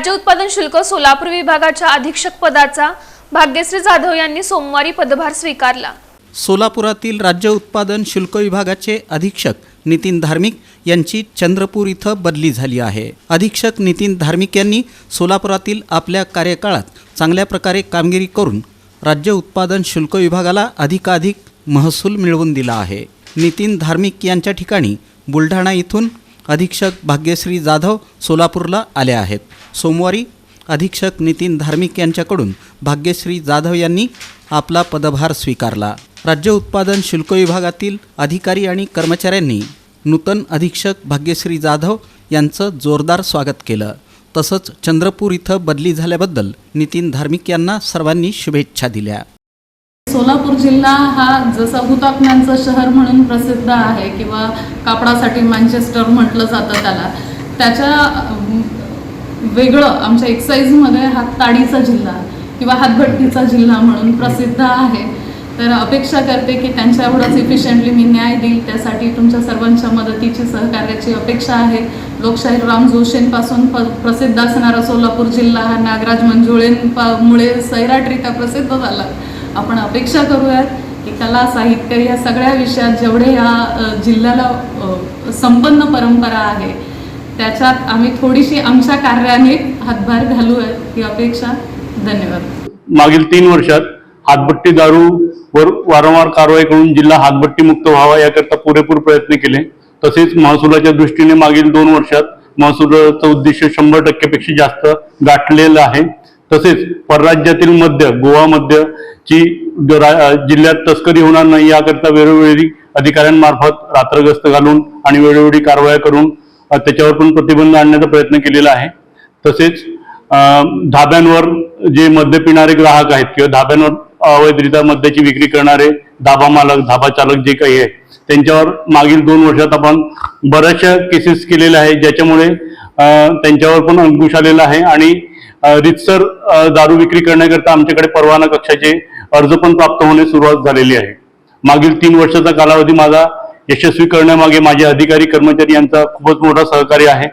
राज्य उत्पादन शुल्क सोलापूर विभागाच्या अधीक्षक पदाचा भाग्यश्री जाधव यांनी सोमवारी पदभार स्वीकारला. सोलापुरातील राज्य उत्पादन शुल्क विभागाचे अधीक्षक नितीन धार्मिक यांची चंद्रपूर इथं बदली झाली आहे. अधीक्षक नितीन धार्मिक यांनी सोलापुरातील आपल्या कार्यकाळात चांगल्या प्रकारे कामगिरी करून राज्य उत्पादन शुल्क विभागाला अधिकाधिक महसूल मिळवून दिला आहे. नितीन धार्मिक यांच्या ठिकाणी बुलढाणा इथून अधीक्षक भाग्यश्री जाधव सोलापूरला आले आहेत. सोमवारी अधीक्षक नितीन धार्मिक यांच्याकडून भाग्यश्री जाधव यांनी आपला पदभार स्वीकारला. राज्य उत्पादन शुल्क विभागातील अधिकारी आणि कर्मचाऱ्यांनी नूतन अधीक्षक भाग्यश्री जाधव यांचं जोरदार स्वागत केलं. तसंच चंद्रपूर इथं बदली झाल्याबद्दल नितीन धार्मिक यांना सर्वांनी शुभेच्छा दिल्या. सोलापूर जिल्हा हा जसा हुतात्म्यांचं शहर म्हणून प्रसिद्ध आहे किंवा कापडासाठी मँचेस्टर म्हटलं जातं त्याला त्याच्या वेगळं आमच्या एक्साईजमध्ये हा ताडीचा जिल्हा किंवा हातभट्टीचा जिल्हा म्हणून प्रसिद्ध आहे. तर अपेक्षा करते की त्यांच्या एवढंच इफिशियंटली मी न्याय देईल त्यासाठी तुमच्या सर्वांच्या मदतीची सहकार्याची अपेक्षा आहे. लोकशाहीर राम जोशींपासून प प्रसिद्ध असणारा सोलापूर जिल्हा हा नागराज मंजुळेंमुळे सैराटरित्या प्रसिद्ध झाला. आपण अपेक्षा करूयात की कला साहित्य या सगळ्या विषयात जेवढे या जिल्ह्याला संपन्न परंपरा आहे त्याच्यात आम्ही थोडीशी आमच्या कार्याने हातभार घालूयात ही अपेक्षा. धन्यवाद. मागील तीन वर्षात हातभट्टी दारू वर वारंवार कारवाई करून जिल्हा हातभट्टी मुक्त व्हावा याकरता पुरेपूर प्रयत्न केले. तसेच महसुलाच्या दृष्टीने मागील दोन वर्षात महसुलाचं उद्दिष्ट शंभर टक्क्यापेक्षा जास्त गाठलेलं आहे. तसेच परराज्यातील मद्य गोवा मध्य ची रा- जिल्ह्यात तस्करी होणार नाही याकरता वेळोवेळी अधिकाऱ्यांमार्फत रात्रग्रस्त घालून आणि वेळोवेळी कारवाया करून त्याच्यावर पण प्रतिबंध आणण्याचा प्रयत्न केलेला आहे. तसेच धाब्यांवर जे मद्य पिणारे ग्राहक आहेत किंवा धाब्यांवर अवैधरित्या मद्याची विक्री करणारे धाबा मालक धाबा चालक जे काही आहे त्यांच्यावर मागील दोन वर्षात आपण बऱ्याचशा केसेस केलेल्या आहेत ज्याच्यामुळे त्यांच्यावर पण अंकुश आलेला आहे आणि रितसर दारू विक्री करण्याकरता आमच्याकडे परवाना कक्षाचे अर्ज पण प्राप्त होणे सुरुवात झालेली आहे. मागील तीन वर्षाचा कालावधी माझा यशस्वी करण्यामागे माझे अधिकारी कर्मचारी यांचा खूपच मोठा सहकार्य आहे.